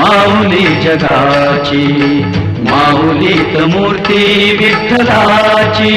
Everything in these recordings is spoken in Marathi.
माऊली जगाची माऊली मूर्ती विठ्ठलाची.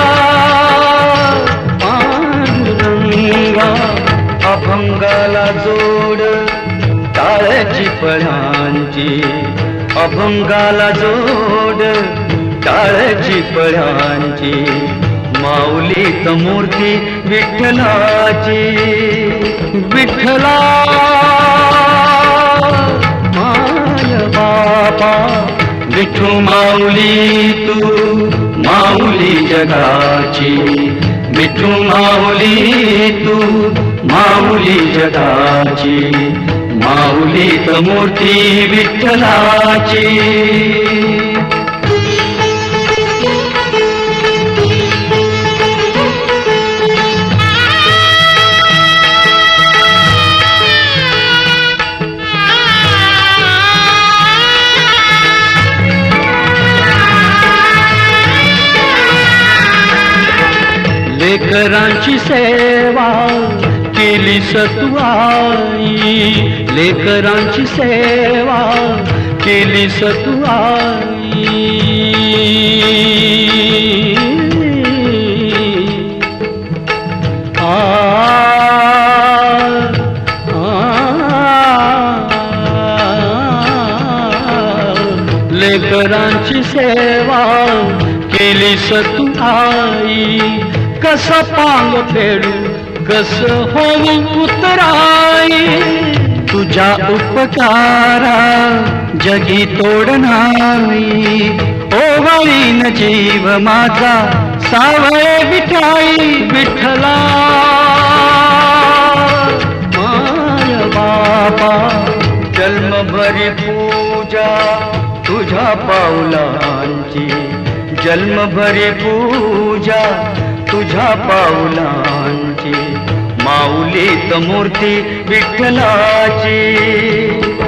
पळ्यांची अभंगाला जोड टाळची पळ्यांची. माऊलीत मूर्ती विठ्ठलाची. विठ्ठला माय बापा विठू माऊली तू माऊली जगाची. विठू माऊली तू माऊली जगाची. माऊली समूर्ती विठ्ठलाची. लेकरांची सेवा केली सतुआई लेकरांची सेवा केली सतुआई आ लेकरांची सेवा केली सतू आई कस पांग फेडू? कस होऊ उतराई तुझ्या उपकारा जगी तोड नाही. ओवाळीन जीव माझा सावळे विठाई विठला माय बापा जन्मभरी पूजा तुझ्या पावलांची. जन्मभरी पूजा तुझ्या पावलांची माऊली मूर्ती विठ्ठलाची.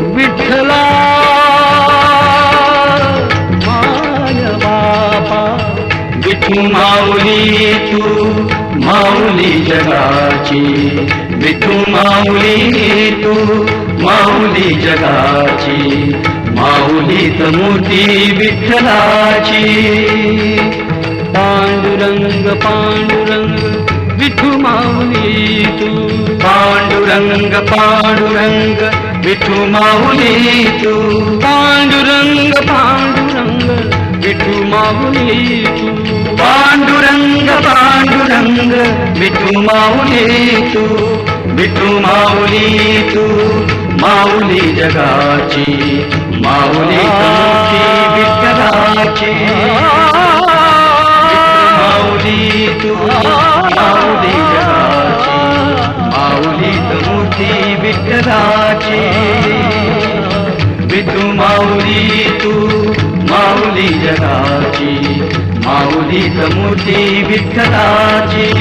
विठ्ठला माय बापा विठू माऊली तू माऊली जगाची. विठू माऊली तू माऊली जगाची. माऊली मूर्ती विठ्ठलाची. पांडुरंग पांडुरंग विठू माऊली तू पांडुरंग पांडुरंग विठू माऊली तू पांडुरंग पांडुरंग विठू माऊली तू पांडुरंग पांडुरंग विठू माऊली तू विठू माऊली तू माऊली जगाची माऊली मूर्ती विठ्ठलाची माऊली जगाची माऊली मूर्ती विठ्ठलाची. विठू माऊली तू माऊली जगाची. माऊली मूर्ती विठ्ठलाची.